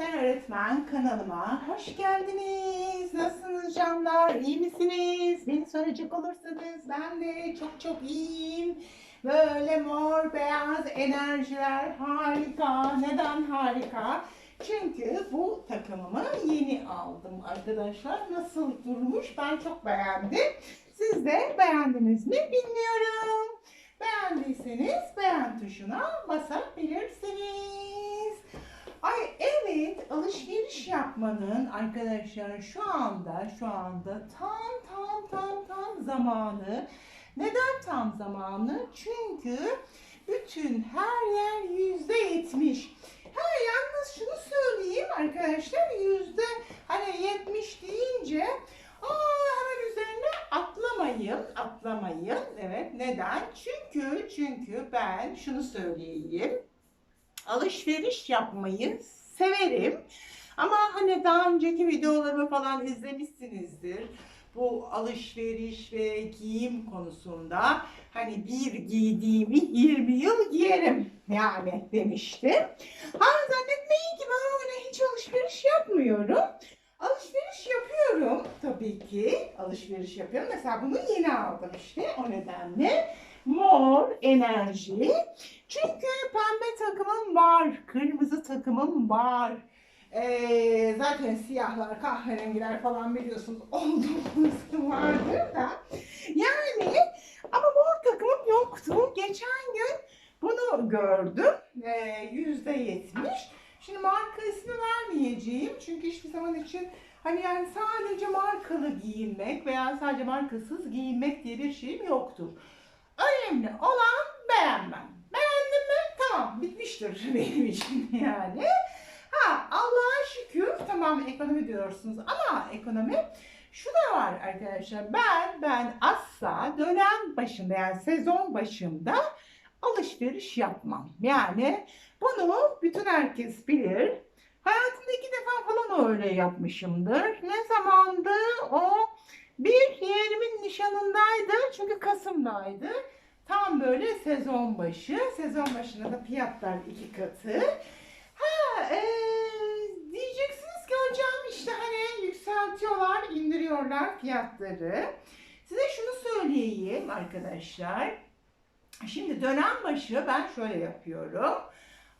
Yeter Öğretmen kanalıma hoş geldiniz. Nasılsınız canlar? İyi misiniz? Beni soracak olursanız ben de çok çok iyiyim. Böyle mor beyaz enerjiler harika. Neden harika? Çünkü bu takımımı yeni aldım arkadaşlar. Nasıl durmuş? Ben çok beğendim. Siz de beğendiniz mi bilmiyorum. Beğendiyseniz beğen tuşuna basabilirsiniz. Ay evet alışveriş yapmanın arkadaşlar şu anda şu anda tam tam tam tam zamanı. Neden tam zamanı? Çünkü bütün her yer yüzde yetmiş. Ha yalnız şunu söyleyeyim arkadaşlar yüzde hani yetmiş deyince aa hemen üzerine atlamayın atlamayın. Evet neden? Çünkü çünkü ben şunu söyleyeyim alışveriş yapmayı severim. Ama hani daha önceki videolarımı falan izlemişsinizdir. Bu alışveriş ve giyim konusunda hani bir giydiğimi 20 yıl giyerim yani demiştim. Ha zannetmeyin ki ben öyle hiç alışveriş yapmıyorum. Alışveriş yapıyorum tabii ki. Alışveriş yapıyorum. Mesela bunu yeni aldım işte o nedenle. Mor enerji. Çünkü pembe takımım var, kırmızı takımım var. Ee, zaten siyahlar, kahverengiler falan biliyorsunuz olduğumuz vardır da. Yani ama mor takımım yoktu. Geçen gün bunu gördüm. Ee, Yüzde yetmiş. Şimdi marka ismi vermeyeceğim. Çünkü hiçbir zaman için hani yani sadece markalı giyinmek veya sadece markasız giyinmek diye bir şeyim yoktur. Önemli olan beğenmem. Bitmiştir benim için yani. Ha Allah'a şükür tamam ekonomi diyorsunuz ama ekonomi şu da var arkadaşlar. Ben ben asla dönem başında yani sezon başında alışveriş yapmam. Yani bunu bütün herkes bilir. Hayatımda iki defa falan öyle yapmışımdır. Ne zamandı o? Bir yeğenimin nişanındaydı. Çünkü Kasım'daydı. Tam böyle sezon başı. Sezon başında da fiyatlar iki katı. Ha, e, diyeceksiniz ki hocam işte hani yükseltiyorlar, indiriyorlar fiyatları. Size şunu söyleyeyim arkadaşlar. Şimdi dönem başı ben şöyle yapıyorum.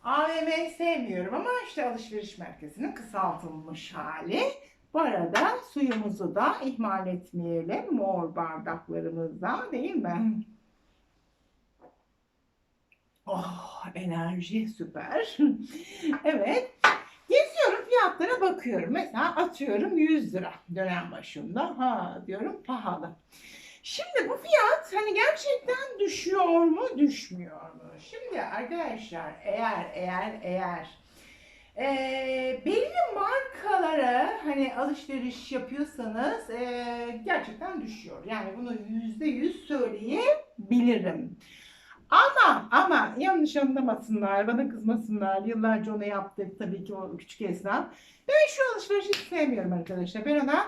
AVM sevmiyorum ama işte alışveriş merkezinin kısaltılmış hali. Bu arada suyumuzu da ihmal etmeyelim. Mor bardaklarımızdan değil mi? Oh enerji süper. evet. Geziyorum fiyatlara bakıyorum. Mesela atıyorum 100 lira dönem başında. Ha diyorum pahalı. Şimdi bu fiyat hani gerçekten düşüyor mu düşmüyor mu? Şimdi arkadaşlar eğer eğer eğer e, belli markalara hani alışveriş yapıyorsanız e, gerçekten düşüyor. Yani bunu yüzde yüz söyleyebilirim. Ama ama yanlış anlamasınlar, bana kızmasınlar. Yıllarca onu yaptık tabii ki o küçük esnaf. Ben şu alışverişi sevmiyorum arkadaşlar. Ben ona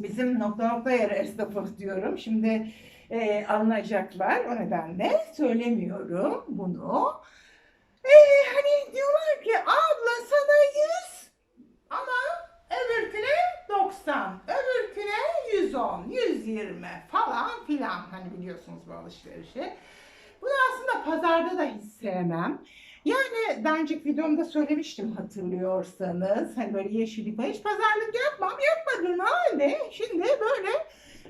bizim nokta nokta yer esnafı diyorum. Şimdi e, anlayacaklar. O nedenle söylemiyorum bunu. E, hani diyorlar ki abla sana 100 ama öbürküne 90, öbürküne 110, 120 falan filan. Hani biliyorsunuz bu alışverişi. Bunu aslında pazarda da hiç sevmem. Yani önceki videomda söylemiştim hatırlıyorsanız. Hani böyle yeşillik. Hiç pazarlık yapmam. Yapmadığın halde şimdi böyle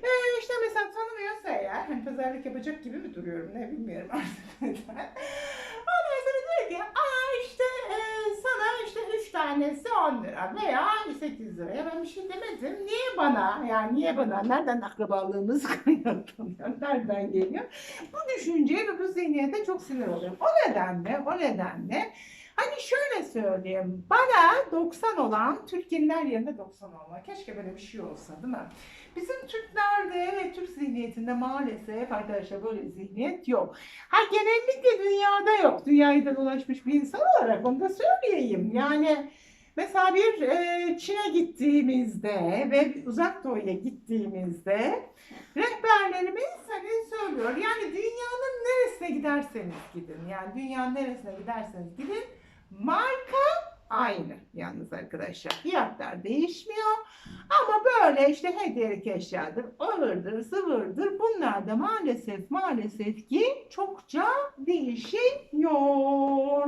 e, işte mesela tanımıyorsa eğer hani pazarlık yapacak gibi mi duruyorum ne bilmiyorum artık. Ondan sonra diyor ki aa işte e, sana işte 3 tanesi 10 lira veya 8 lira. Ya ben bir şey demedim. Niye bana? Yani niye bana? Nereden akrabalığımız kaynaklanıyor? Nereden geliyor? Bu düşünceye ve bu zihniyete çok sinir oluyorum. O nedenle, o nedenle hani şöyle söyleyeyim. Bana 90 olan Türkiye'nin her yerinde 90 olmak. Keşke böyle bir şey olsa değil mi? Bizim Türklerde ve Türk zihniyetinde maalesef arkadaşlar böyle zihniyet yok. Ha genellikle dünyada yok. Dünyayı da dolaşmış bir insan olarak onu da söyleyeyim. Yani mesela bir e, Çin'e gittiğimizde ve uzak doğuya gittiğimizde rehberlerimiz hani söylüyor. Yani dünyanın neresine giderseniz gidin. Yani dünyanın neresine giderseniz gidin. Marka aynı yalnız arkadaşlar. Fiyatlar değişmiyor. Ama böyle işte hediyelik eşyadır, ıvırdır, zıvırdır. Bunlar da maalesef maalesef ki çokça değişiyor.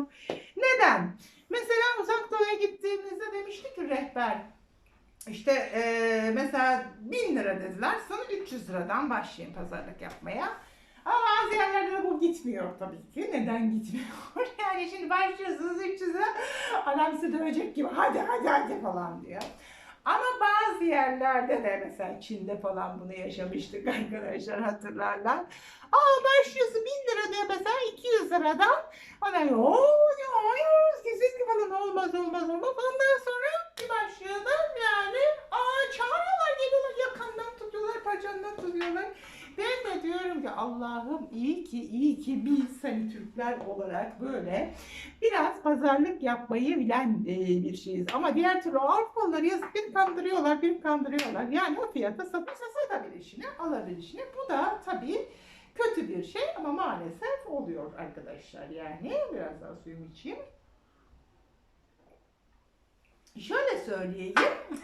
Neden? Mesela uzak doğuya gittiğimizde demişti ki rehber işte eee, mesela 1000 lira dediler sana 300 liradan başlayın pazarlık yapmaya. Ama bazı yerlerde de bu gitmiyor tabii ki. Neden gitmiyor? Yani şimdi başlıyorsunuz 300 lira adam sizi dövecek gibi hadi hadi hadi falan diyor. Ama bazı yerlerde de mesela Çin'de falan bunu yaşamıştık arkadaşlar hatırlarlar. Aa başlıyorsun 1000 lira diyor mesela 200 liradan. Ona ooo hayır kesinlikle falan olmaz olmaz olmaz. Ondan sonra bir başlıyorlar yani aa çağırıyorlar geliyorlar yakandan tutuyorlar paçandan tutuyorlar. Ben de diyorum ki Allah'ım iyi ki iyi ki biz hani Türkler olarak böyle biraz pazarlık yapmayı bilen e, bir şeyiz. Ama diğer türlü Avrupalılar yazık bir kandırıyorlar, bir kandırıyorlar. Yani o fiyata satırsa satabilişini, alabilişini. Bu da tabii kötü bir şey ama maalesef oluyor arkadaşlar yani. Biraz daha suyumu içeyim. Şöyle söyleyeyim.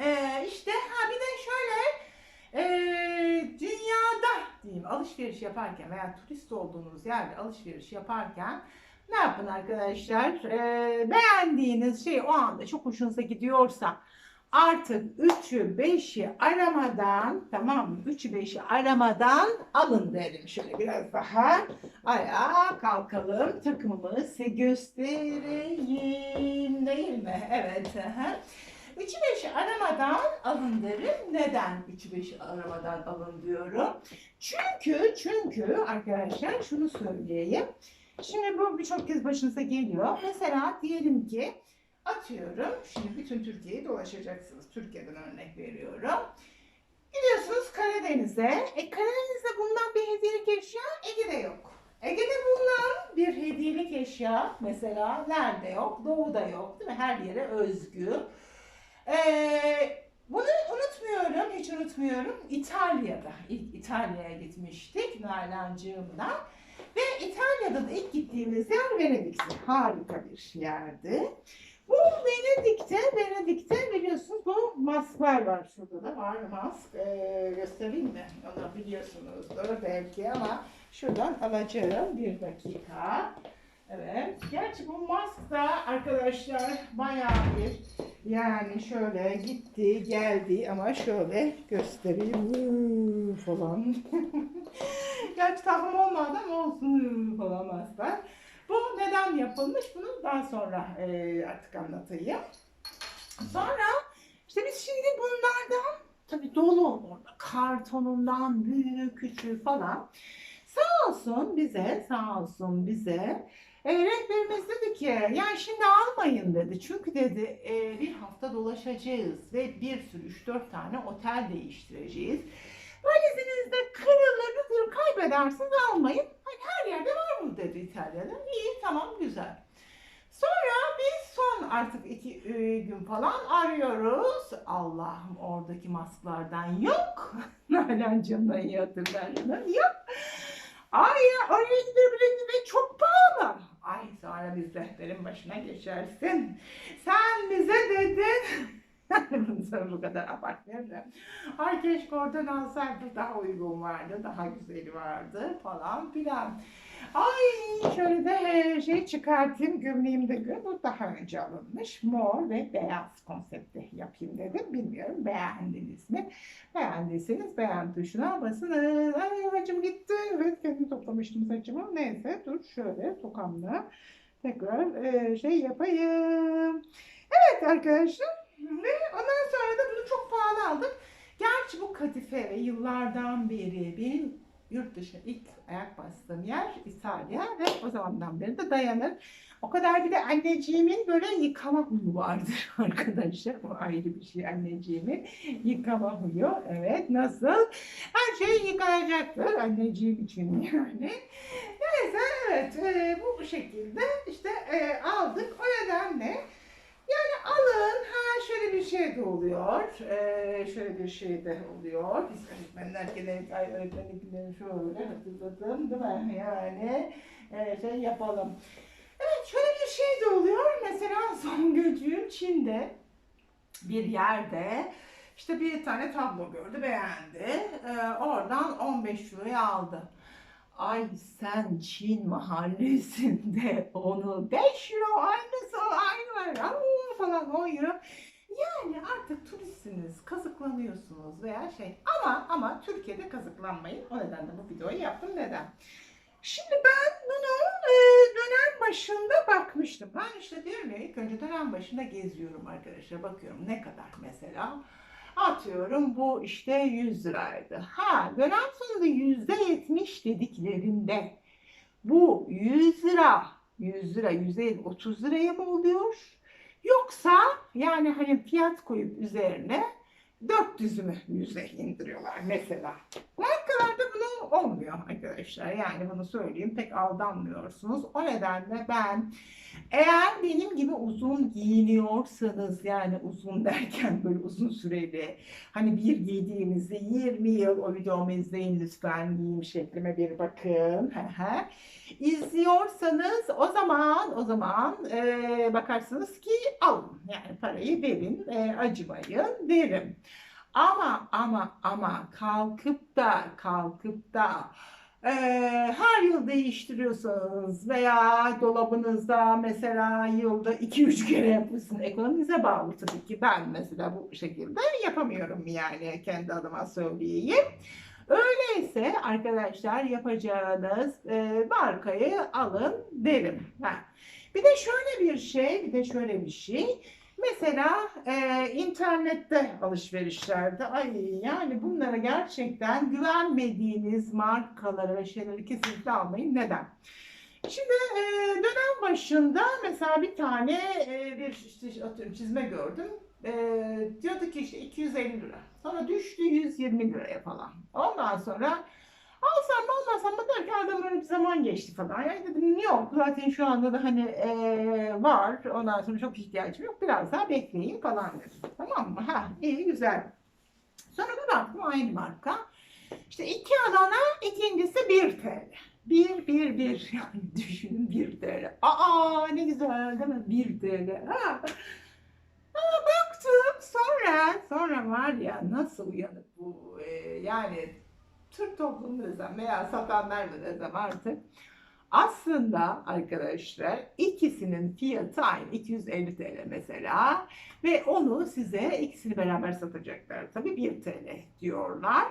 Ee, işte ha bir de şöyle ee, dünyada diyeyim alışveriş yaparken veya turist olduğunuz yerde alışveriş yaparken ne yapın arkadaşlar? Ee, beğendiğiniz şey o anda çok hoşunuza gidiyorsa artık 3'ü 5'i aramadan tamam mı? 3'ü 5'i aramadan alın derim. Şöyle biraz daha ayağa kalkalım. Takımımı size göstereyim değil mi? Evet. aha. 3'ü 5'i aramadan alın derim. Neden 3'ü 5'i aramadan alın diyorum? Çünkü çünkü arkadaşlar şunu söyleyeyim. Şimdi bu birçok kez başınıza geliyor. Mesela diyelim ki atıyorum. Şimdi bütün Türkiye'yi dolaşacaksınız. Türkiye'den örnek veriyorum. Gidiyorsunuz Karadeniz'e. E Karadeniz'de bulunan bir hediyelik eşya Ege'de yok. Ege'de bulunan bir hediyelik eşya mesela nerede yok? Doğu'da yok değil mi? Her yere özgü. Ee, bunu unutmuyorum, hiç unutmuyorum. İtalya'da, ilk İtalya'ya gitmiştik Nalan'cığımla. Ve İtalya'da da ilk gittiğimiz yer Venedik'ti. Harika bir yerdi. Bu Venedik'te, Venedik'te biliyorsunuz bu masklar var. Şurada da var mask. Ee, göstereyim mi? Onu biliyorsunuzdur belki ama şuradan alacağım. Bir dakika. Evet. Gerçi bu mask da arkadaşlar bayağı bir yani şöyle gitti geldi ama şöyle göstereyim falan. Gerçi takım olmadı ama olsun falan masklar. Bu neden yapılmış bunu daha sonra e, artık anlatayım. Sonra işte biz şimdi bunlardan tabii dolu orada kartonundan büyük küçük falan. Sağ olsun bize sağ olsun bize e, rehberimiz dedi ki yani şimdi almayın dedi. Çünkü dedi e, bir hafta dolaşacağız ve bir sürü 3-4 tane otel değiştireceğiz. Valizinizde kırılır, kırılır kaybedersiniz almayın. Hani her yerde var mı dedi İtalya'da. İyi tamam güzel. Sonra biz son artık iki e, gün falan arıyoruz. Allah'ım oradaki masklardan yok. Nalan'cığımdan iyi hatırlarlar. Yok. Ay ya oraya gidebiliriz ve çok pahalı. Ay sonra biz rehberin başına geçersin. Sen bize dedin. Sana bu kadar abartmıyorum da. Ay keşke oradan alsaydık daha uygun vardı, daha güzeli vardı falan filan. Ay şöyle de e, şey çıkartayım gömleğimi de gör. Bu daha önce alınmış. Mor ve beyaz konsepti yapayım dedim. Bilmiyorum beğendiniz mi? Beğendiyseniz beğen tuşuna basın. Ay saçım gitti. Evet kendim toplamıştım saçımı. Neyse dur şöyle tokamla tekrar e, şey yapayım. Evet arkadaşlar. Ve ondan sonra da bunu çok pahalı aldık. Gerçi bu kadife yıllardan beri benim yurt dışına ilk ayak bastığım yer İtalya ve o zamandan beri de dayanır. O kadar bir de anneciğimin böyle yıkama huyu vardır arkadaşlar. O ayrı bir şey anneciğimin yıkama huyu. Evet nasıl? Her şey yıkanacaktır anneciğim için yani. Neyse evet e, bu şekilde işte e, aldık. O nedenle yani alın ha şöyle bir şey de oluyor. Ee, şöyle bir şey de oluyor. Biz öğretmenler genellikle ay öğretmenliklerini şöyle hatırladım değil mi? Yani e, şey yapalım. Evet şöyle bir şey de oluyor. Mesela Songülcüğüm içinde bir yerde işte bir tane tablo gördü, beğendi. Ee, oradan 15 euroya aldı. Ay sen Çin mahallesinde onu 5 euro aynısı aynı var falan 10 euro. Yani artık turistsiniz, kazıklanıyorsunuz veya şey. Ama ama Türkiye'de kazıklanmayın. O nedenle bu videoyu yaptım. Neden? Şimdi ben bunu e, dönem başında bakmıştım. Ben işte diyorum ya ilk önce dönem başında geziyorum arkadaşlar. Bakıyorum ne kadar mesela. Atıyorum bu işte 100 liraydı. Ha dönem sonunda yüzde yetmiş dediklerinde bu 100 lira 100 lira yüzde 30 liraya mı oluyor? Yoksa yani hani fiyat koyup üzerine 400 mü yüze indiriyorlar mesela. Markalarda bunu olmuyor arkadaşlar. Yani bunu söyleyeyim pek aldanmıyorsunuz. O nedenle ben eğer benim gibi uzun giyiniyorsanız yani uzun derken böyle uzun süreli hani bir giydiğinizde 20 yıl o videomu izleyin lütfen giyim şeklime bir bakın. İzliyorsanız o zaman o zaman e, bakarsınız ki alın yani parayı verin e, acımayın derim. Ama ama ama kalkıp da kalkıp da e, her yıl değiştiriyorsanız veya dolabınızda mesela yılda 2-3 kere yapıyorsunuz ekonominize bağlı tabii ki ben mesela bu şekilde yapamıyorum yani kendi adıma söyleyeyim. Öyleyse arkadaşlar yapacağınız e, markayı alın derim. Ha. Bir de şöyle bir şey, bir de şöyle bir şey. Mesela e, internette alışverişlerde ay yani bunlara gerçekten güvenmediğiniz markaları ve şeyleri kesinlikle almayın. Neden? Şimdi e, dönem başında mesela bir tane e, bir işte atıyorum çizme gördüm. E, diyordu ki işte 250 lira. Sonra düştü 120 liraya falan. Ondan sonra alsam mı almasam mı derken adam öyle bir zaman geçti falan. Yani dedim yok zaten şu anda da hani e, var. Ondan sonra çok ihtiyacım yok. Biraz daha bekleyeyim falan dedim. Tamam mı? Ha iyi güzel. Sonra bir baktım aynı marka. İşte iki alana ikincisi 1 TL. Bir, bir, bir. Yani düşünün 1 TL. Aa ne güzel değil mi? 1 TL. Ha. Aa, baktım sonra, sonra var ya nasıl uyanık bu e, yani Türk toplumu desem veya satanlar mı desem artık. Aslında arkadaşlar ikisinin fiyatı aynı 250 TL mesela ve onu size ikisini beraber satacaklar tabii 1 TL diyorlar.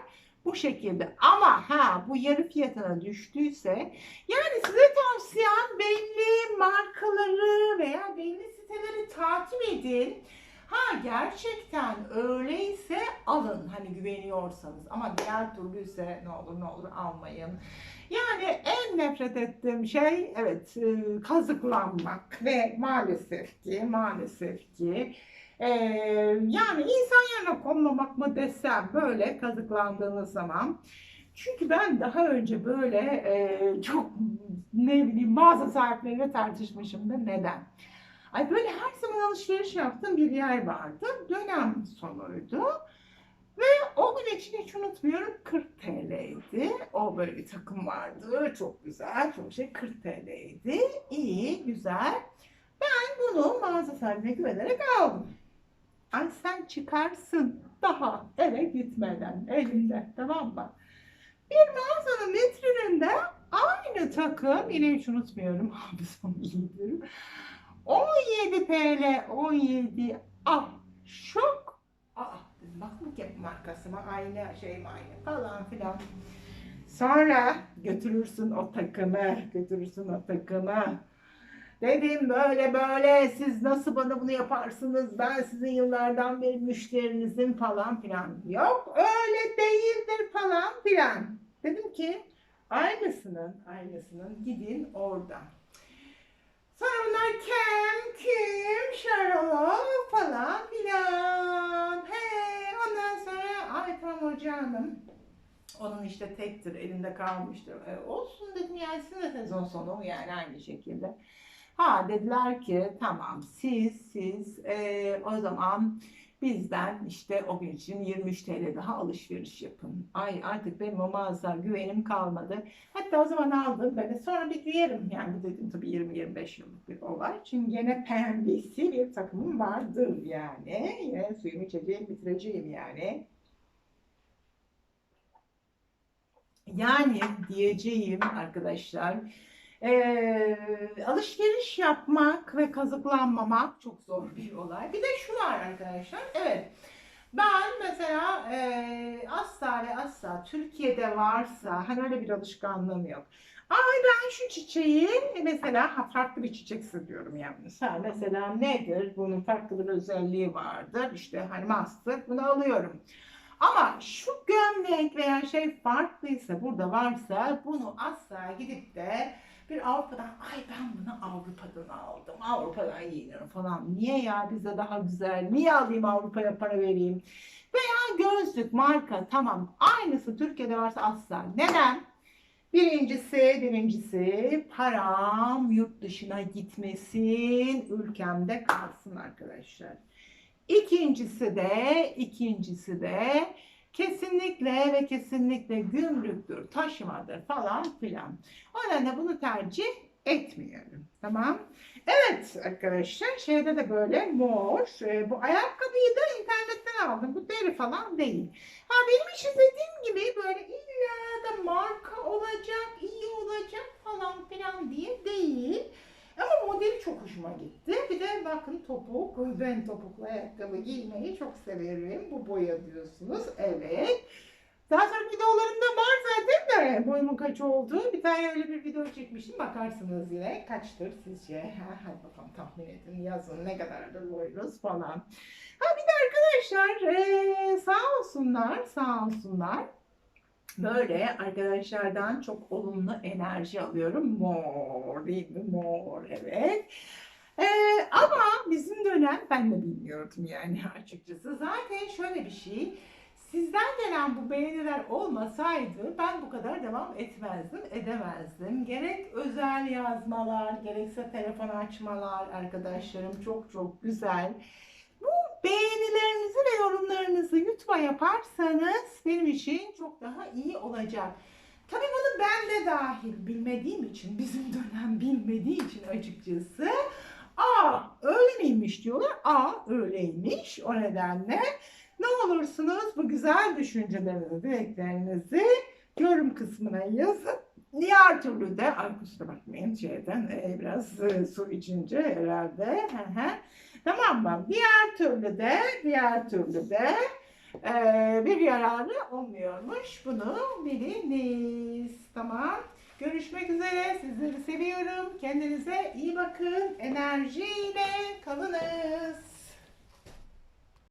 Bu şekilde ama ha bu yarı fiyatına düştüyse yani size tavsiyem belli markaları veya belli siteleri takip edin. Ha gerçekten öyleyse alın hani güveniyorsanız ama diğer türlüyse ne olur ne olur almayın. Yani en nefret ettiğim şey evet e, kazıklanmak ve maalesef ki maalesef ki e, yani insan yerine konmamak mı desem böyle kazıklandığınız zaman çünkü ben daha önce böyle e, çok ne bileyim mağaza sahipleriyle tartışmışımdır. Neden? Ay böyle her zaman alışveriş yaptığım bir yer vardı. Dönem sonuydu. Ve o gün için hiç unutmuyorum 40 TL'ydi. O böyle bir takım vardı. Çok güzel, çok şey 40 TL'ydi. İyi, güzel. Ben bunu mağaza sahibine güvenerek aldım. Ay sen çıkarsın daha eve gitmeden elinde tamam mı? Bir mağazanın vitrininde aynı takım yine hiç unutmuyorum hafızam iyidir. 17 TL 17 ah şok ah bak mı ki markası mı aynı şey mi aynı falan filan. Sonra götürürsün o takımı, götürürsün o takımı. Dedim böyle böyle siz nasıl bana bunu yaparsınız ben sizin yıllardan beri müşterinizim falan filan. Yok öyle değildir falan filan. Dedim ki aynısının aynısının gidin oradan. Sonra bunlar kim, kim, Sherlock falan filan. He, ondan sonra ay tamam hocam. Onun işte tektir, elinde kalmıştır. E, olsun dedim yani sizin de sezon sonu yani aynı şekilde. Ha dediler ki tamam siz siz e, o zaman bizden işte o gün için 23 TL daha alışveriş yapın. Ay artık benim o mağaza güvenim kalmadı. Hatta o zaman aldım böyle sonra bir giyerim. Yani bu dedim tabii 20-25 yıllık bir olay. Çünkü gene pembesi bir takımım vardır yani. Yine suyumu içeceğim bitireceğim yani. Yani diyeceğim arkadaşlar eee, alışveriş yapmak ve kazıklanmamak çok zor bir olay. Bir de şu var arkadaşlar. Evet. Ben mesela eee asla ve asla Türkiye'de varsa hani öyle bir alışkanlığım yok. Ay ben şu çiçeği mesela ha, farklı bir çiçek seviyorum yalnız. Ha, mesela nedir? Bunun farklı bir özelliği vardır. İşte hani master bunu alıyorum. Ama şu gömlek veya şey farklıysa burada varsa bunu asla gidip de bir Avrupa'dan ay ben bunu Avrupa'dan aldım. Avrupa'dan giyiniyorum falan. Niye ya bize daha güzel? Niye alayım Avrupa'ya para vereyim? Veya gözlük marka tamam aynısı Türkiye'de varsa asla. Neden? Birincisi, birincisi param yurt dışına gitmesin, ülkemde kalsın arkadaşlar. İkincisi de, ikincisi de kesinlikle ve kesinlikle gümrüktür, taşımadır falan filan. O nedenle bunu tercih etmiyorum. Tamam. Evet arkadaşlar şeyde de böyle mor. Ee, bu ayakkabıyı da internetten aldım. Bu deri falan değil. Ha benim için dediğim gibi böyle illa da marka olacak, iyi olacak falan filan diye değil. Ama modeli çok hoşuma gitti. Bir de bakın topuk, ben topuklu ayakkabı giymeyi çok severim. Bu boya diyorsunuz. Evet. Daha sonra videolarımda var zaten de boyumun kaç olduğu. Bir tane öyle bir video çekmiştim. Bakarsınız yine. Kaçtır sizce? Ha, hadi bakalım tahmin edin. Yazın ne kadardır boyunuz falan. Ha bir de arkadaşlar eee, sağ olsunlar, sağ olsunlar. Böyle arkadaşlardan çok olumlu enerji alıyorum. Mor değil mi? Mor evet. Ee, ama bizim dönem ben de bilmiyordum yani açıkçası. Zaten şöyle bir şey. Sizden gelen bu beğeniler olmasaydı ben bu kadar devam etmezdim, edemezdim. Gerek özel yazmalar, gerekse telefon açmalar arkadaşlarım çok çok güzel. Bu beğenilerinizi ve yorumlarınızı YouTube'a yaparsanız benim için çok daha iyi olacak. Tabii bunu ben de dahil bilmediğim için, bizim dönem bilmediği için açıkçası Aa öyle miymiş diyorlar. Aa öyleymiş. O nedenle ne olursunuz bu güzel düşüncelerinizi, dileklerinizi yorum kısmına yazın. Diğer türlü de, ay kusura bakmayın şeyden e, biraz e, su içince herhalde. Hı hı. Tamam mı? Diğer türlü de, diğer türlü de e, bir yararı olmuyormuş. Bunu biliniz. Tamam. Görüşmek üzere. Sizleri seviyorum. Kendinize iyi bakın. Enerjiyle kalınız.